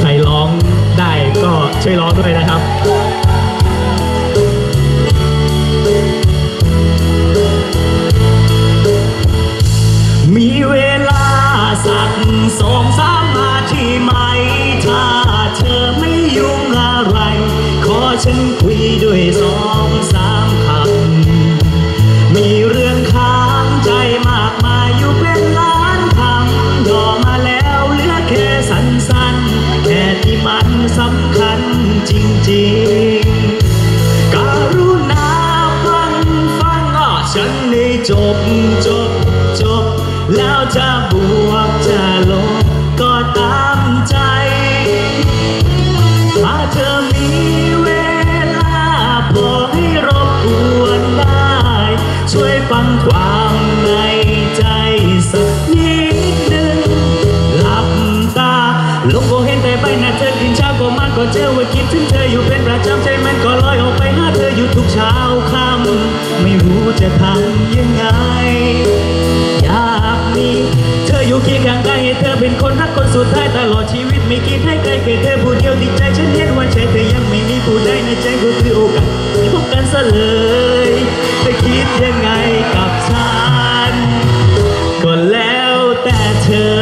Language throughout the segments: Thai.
ใครร้องได้ก็ช่วยร้องด้วยนะครับ เธอมีเวลาพอให้รบกวนได้ ช่วยฟังความในใจสักนิดหนึ่งหลับตา ลงก็เห็นแต่ใบหน้าเธอกินเช้าก็มาก็เจอว่าคิดถึงเธออยู่เป็นประจำใจมันก็ลอยออกไปหาเธออยู่ทุกเช้าค่ำไม่รู้จะทำยังไง อยู่เคียงข้างกายให้เธอเป็นคนรักคนสุดท้ายตลอดชีวิตไม่คิดให้ใครแค่เธอผู้เดียวดีใจฉันเห็นว่าใช่เธอยังไม่มีผู้ใดในใจก็คือโอกาสที่พบกันซะเลยเธอคิดยังไงกับฉันก็แล้วแต่เธอ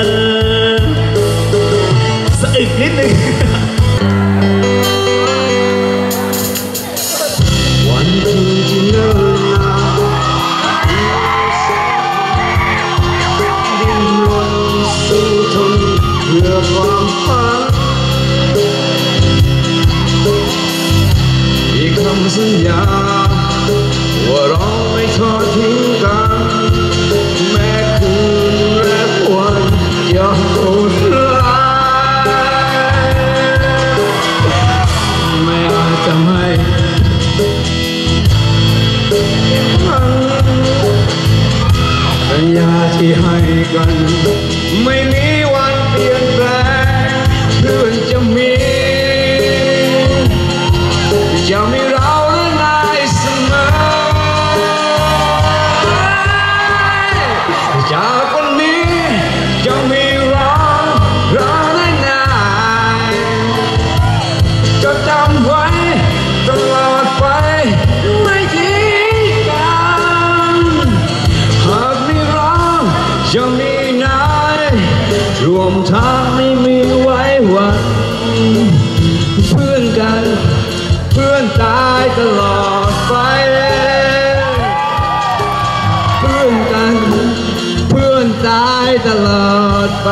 ที่ให้กัน ไม่มีวันเปลี่ยนแปลงเพื่อนจะมีจะมีเราและนายเสมอจากวันนี้จะมีเราเราและนายจะจำ มทางไม่มีไว้วันเพื่อนกัน เพื่อนตายตลอดไป เพื่อนกัน เพื่อนตายตลอดไป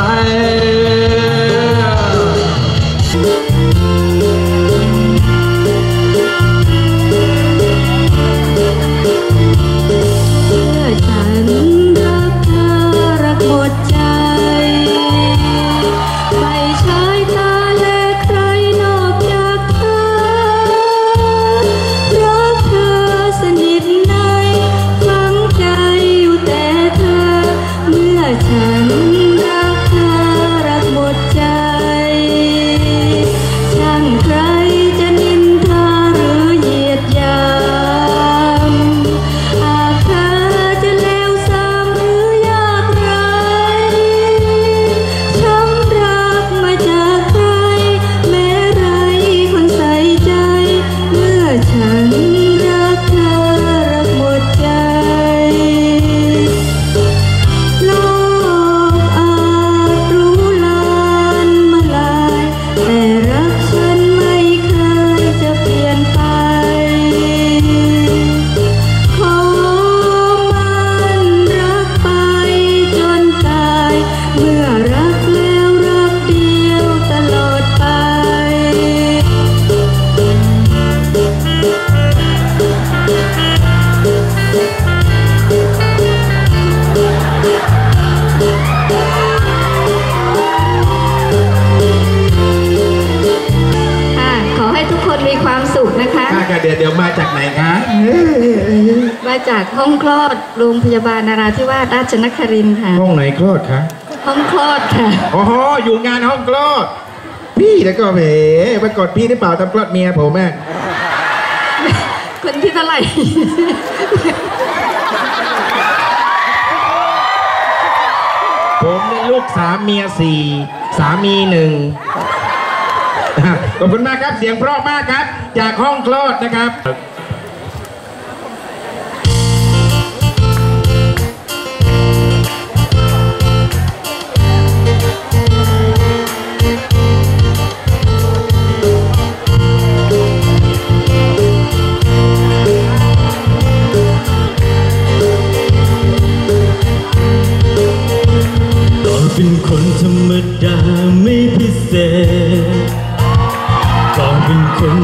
จากห้องคลอดโรงพยาบาลนาราธิวาสราชนครินทร์ค่ะ ห้องไหนคลอดคะห้องคลอดค่ะอ๋ออยู่งานห้องคลอด พี่แล้วก็เหไปกดพี่หรือเปล่าทำคลอดเมียผมแม่คนที่เท่าไหร่ ผมนี่ลูกสามเมียสี่สามีหนึ่งขอบคุณมากครับเสียงเพราะมากครับ จากห้องคลอดนะครับ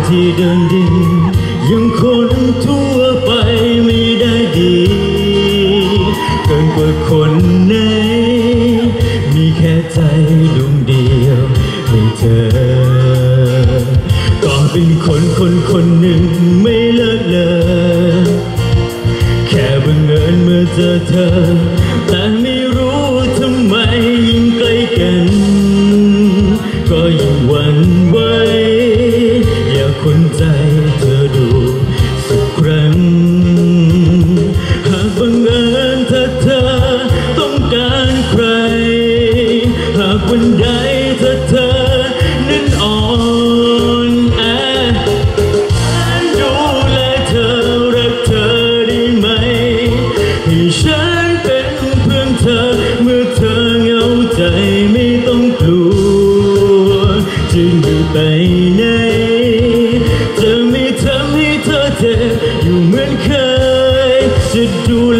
ที่เดินดิน ยังคนทั่วไปไม่ได้ดี เกินกว่าคนไหนมีแค่ใจดวงเดียวให้เธอ ก็เป็นคนคนคนหนึ่งไม่เลิกเลย แค่บังเอิญเมื่อเจอเธอ ถ้าเธอนั้นอ่อนแอดูแลเธอรักเธอได้ไหมให้ฉันเป็นเพื่อนเธอเมื่อเธอเหงาใจไม่ต้องกลัวจะอยู่ไปไหนจะไม่ทำให้เธอเจ็บอยู่เหมือนเคยจะดูแล